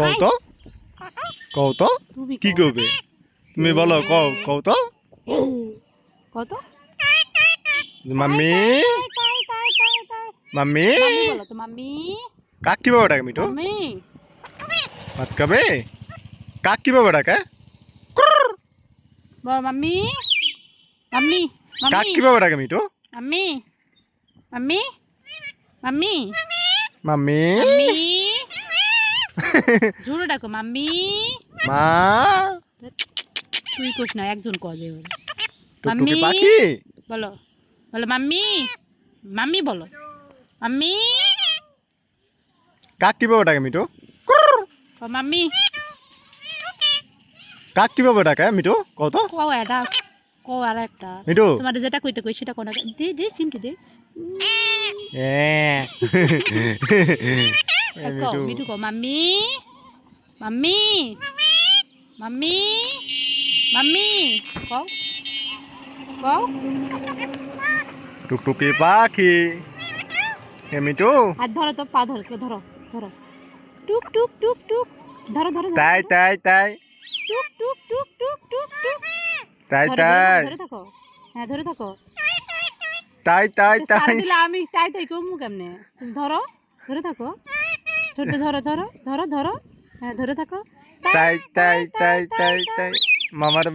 কও তো কও তো কি। করবে তুমি বলো কও কও তো কত মাম্মি তাই মাম্মি? Mummy mummy. কাক কীভাবে ডাকে মিঠু? ভাত খাবে? কাক কীভাবে ডাকে মাম্মি। মাম্মি কাক কীভাবে ডাকে Mithu? Mummy. Mummy. Mummy? Mummy. জোরে ডাকো মাম্মি। মা। তুই কোস না একজন টুকটুকি মাম্মি। পাখি? বলো বলো মাম্মি। মাম্মি বলো। মাম্মি। কাক কীভাবে ডাকে মিঠু? ও মাম্মি। কাক কীভাবে ডাকে মিঠু? কও তো। কও এটা কও আর একটা। মিঠু। তোমার যেটা কইতে কই সেটা কোনা দে দে চিন্টু দে। এ, কও মিঠু মিঠু কও মাম্মি মাম্মি মাম্মি মাম্মি কও কও টুকটুকি পাখি। এ মিঠু। হাত ধরো তো পা ধরো ধরো ধরো। টুক টুক টুক টুক। ধরো ধরো তাই তাই তাই। টুক টুক টুক টুক টুক টুক। তাই তাই। ধরে থাকো। হ্যাঁ ধরে থাকো। তাই তাই তাই। আমি তাই তাই করব কেমনে? তুমি ধরো ধরে থাকো। ছোট ধরো ধরো ধরো ধরো। হ্যাঁ ধরে থাকো। তাই তাই তাই তাই তাই। মামার